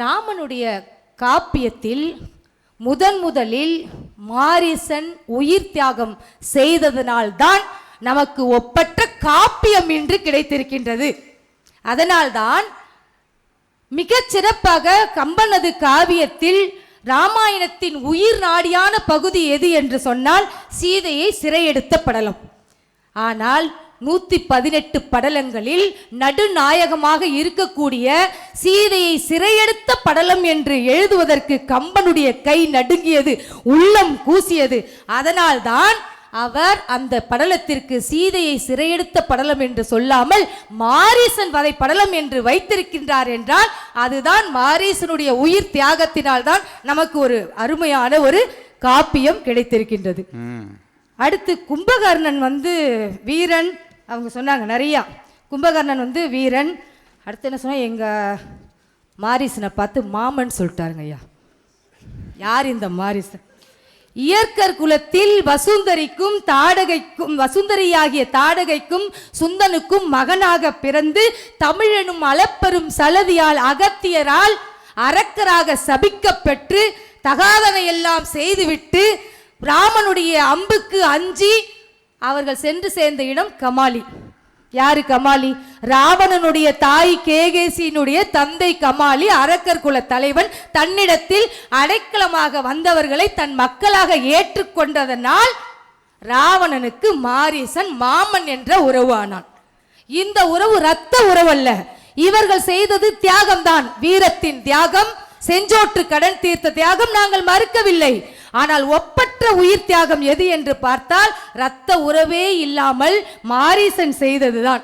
ராமனுடைய காப்பியத்தில் முதன் முதலில் மாரிசன் உயிர் தியாகம் செய்ததனால்தான் நமக்கு ஒப்பற்ற காப்பியம் இன்று கிடைத்திருக்கின்றது. அதனால்தான் மிகச் சிறப்பாக கம்பனது காவியத்தில் ராமாயணத்தின் உயிர் நாடியான பகுதி எது என்று சொன்னால் சீதையை சிறையெடுத்த படலம். ஆனால் நூத்தி பதினெட்டு படலங்களில் நடுநாயகமாக இருக்கக்கூடிய சீதையை சிறையெடுத்த படலம் என்று எழுதுவதற்கு கம்பனுடைய கை நடுங்கியது உள்ளம் கூசியது. அதனால்தான் அவர் அந்த படலத்திற்கு சீதையை சிறையெடுத்த படலம் என்று சொல்லாமல் மாரீசன் வதை படலம் என்று வைத்திருக்கின்றார் என்றால் அதுதான் மாரீசனுடைய உயிர் தியாகத்தினால் தான் நமக்கு ஒரு அருமையான ஒரு காப்பியம் கிடைத்திருக்கின்றது. அடுத்து கும்பகர்ணன் வந்து வீரன் அவங்க சொன்னாங்க நிறையா. கும்பகர்ணன் வந்து வீரன். அடுத்து என்ன சொன்னால் எங்கள் மாரிசனை பார்த்து மாமன் சொல்லிட்டாருங்க ஐயா. யார் இந்த மாரிசன்? இயற்கர் குலத்தில் வசுந்தரிக்கும் தாடகைக்கும் வசுந்தரியாகிய தாடகைக்கும் சுந்தனுக்கும் மகனாக பிறந்து தமிழனும் அளப்பெரும் சலதியால் அகத்தியரால் அரக்கராக சபிக்கப்பெற்று தகாதனை எல்லாம் செய்துவிட்டு ராமனுடைய அம்புக்கு அஞ்சி அவர்கள் சென்று சேர்ந்த இடம் கமாலி. யாரு கமாலி? ராவணனுடைய தாய் கேகேசியினுடைய தந்தை கமாலி அரக்கர் குல தலைவன் தன்னிடத்தில் அடைக்கலமாக வந்தவர்களை தன் மக்களாக ஏற்றுக்கொண்டதனால் ராவணனுக்கு மாரீசன் மாமன் என்ற உறவானான். இந்த உறவு ரத்த உறவல்ல. இவர்கள் செய்தது தியாகம்தான். வீரத்தின் தியாகம் செஞ்சோற்று கடன் தீர்த்த தியாகம் நாங்கள் மறுக்கவில்லை. ஆனால் ஒப்பற்ற உயிர் தியாகம் எது என்று பார்த்தால் இரத்த உறவே இல்லாமல் மாரீசன் செய்ததுதான்.